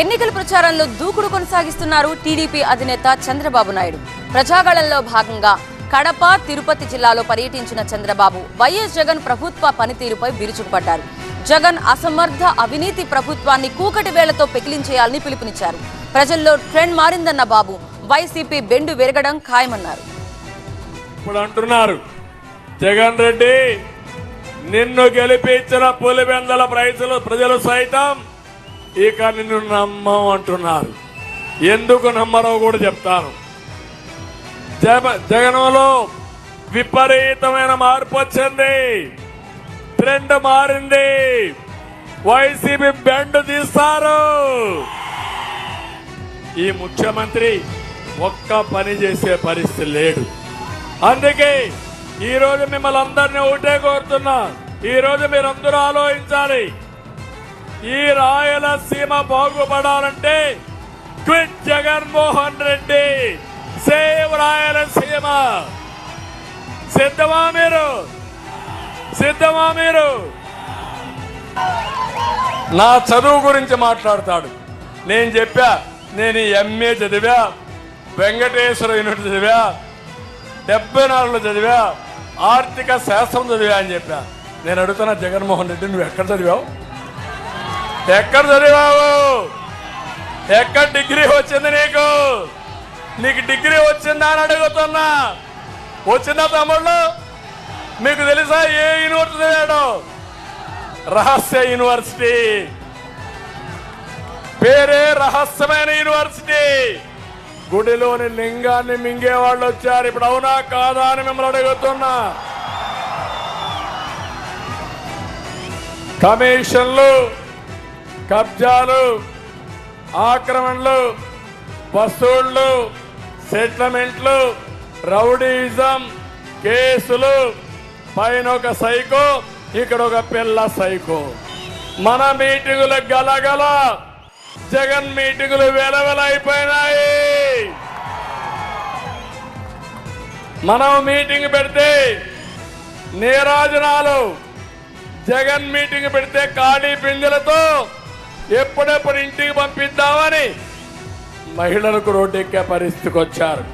ఎన్నికల ప్రచారంలో దూకుడు కొనసాగిస్తున్నారు టీడీపీ అధినేత చంద్రబాబు నాయుడు. ప్రజాగళంలో భాగంగా కడప తిరుపతి జిల్లాలో పర్యటించిన చంద్రబాబు వైఎస్ జగన్ ప్రభుత్వ పనితీరుపై విరుచుకుపడ్డారు. జగన్ అసమర్థ అవినీతి ప్రభుత్వాన్ని కూకటి వేళ్ళతో పెకిలించేయాలని పిలుపునిచ్చారు. ప్రజల్లో ట్రెండ్ మారిందన్న బాబు వైసీపీ బెండు విరగడం ఖాయమన్నారు. ఇప్పుడు అంటున్నారు జగన్ రెడ్డి నిన్ను గెలిపించిన పులివెందల ప్రజలు ప్రజలు సైతం ఇక నిన్ను నమ్మం అంటున్నారు. ఎందుకు నమ్మరో కూడా చెప్తాను. జగనంలో విపరీతమైన మార్పు వచ్చింది. ట్రెండ్ మారింది. వైసీపీ బెండ్ తీస్తారు. ఈ ముఖ్యమంత్రి ఒక్క పని చేసే పరిస్థితి లేడు అందుకే ఈ రోజు మిమ్మల్ని అందరినీ ఒకటే కోరుతున్నా. ఈ రోజు మీరందరూ ఆలోచించాలి. ఈ రాయలసీమ బాగుపడాలంటే క్విట్ జగన్మోహన్ రెడ్డి. సేవ్ రాయలసీమ. సిద్ధమా మీరు? సిద్ధమా మీరు? నా చదువు గురించి మాట్లాడతాడు. నేను చెప్పా నేను ఎంఏ చదివా వెంకటేశ్వర యూనివర్సిటీ చదివా డెబ్బై నాలుగులో చదివా ఆర్థిక శాస్త్రం చదివా అని చెప్పా. నేను అడుగుతున్నా జగన్మోహన్ రెడ్డి నువ్వు ఎక్కడ చదివావు? ఎక్కడ చదివావు? ఎక్కడ డిగ్రీ వచ్చింది నీకు? నీకు డిగ్రీ వచ్చిందా అని అడుగుతున్నా. వచ్చిందా తమ్ముళ్ళు? మీకు తెలుసా ఏ యూనివర్సిటీ చదివాడు? రహస్య యూనివర్సిటీ. పేరే రహస్యమైన యూనివర్సిటీ. గుడిలోని లింగాన్ని మింగే వాళ్ళు వచ్చారు. ఇప్పుడు అవునా కాదా అని మిమ్మల్ని అడుగుతున్నా. కమిషన్లు కబ్జాలు ఆక్రమణలు వసూళ్ళు సెటిల్మెంట్లు రౌడీజం కేసులు పైన ఒక సైకో ఇక్కడ ఒక పిల్ల సైకో. మన మీటింగులు గలగల జగన్ మీటింగులు వెలవెలైపోయినాయి. మనం మీటింగ్ పెడితే నీరాజనాలు జగన్ మీటింగ్ పెడితే ఖాళీ పింజలతో ఎప్పుడెప్పుడు ఇంటికి పంపిద్దామని మహిళలకు రోడ్డెక్కే పరిస్థితికి వచ్చారు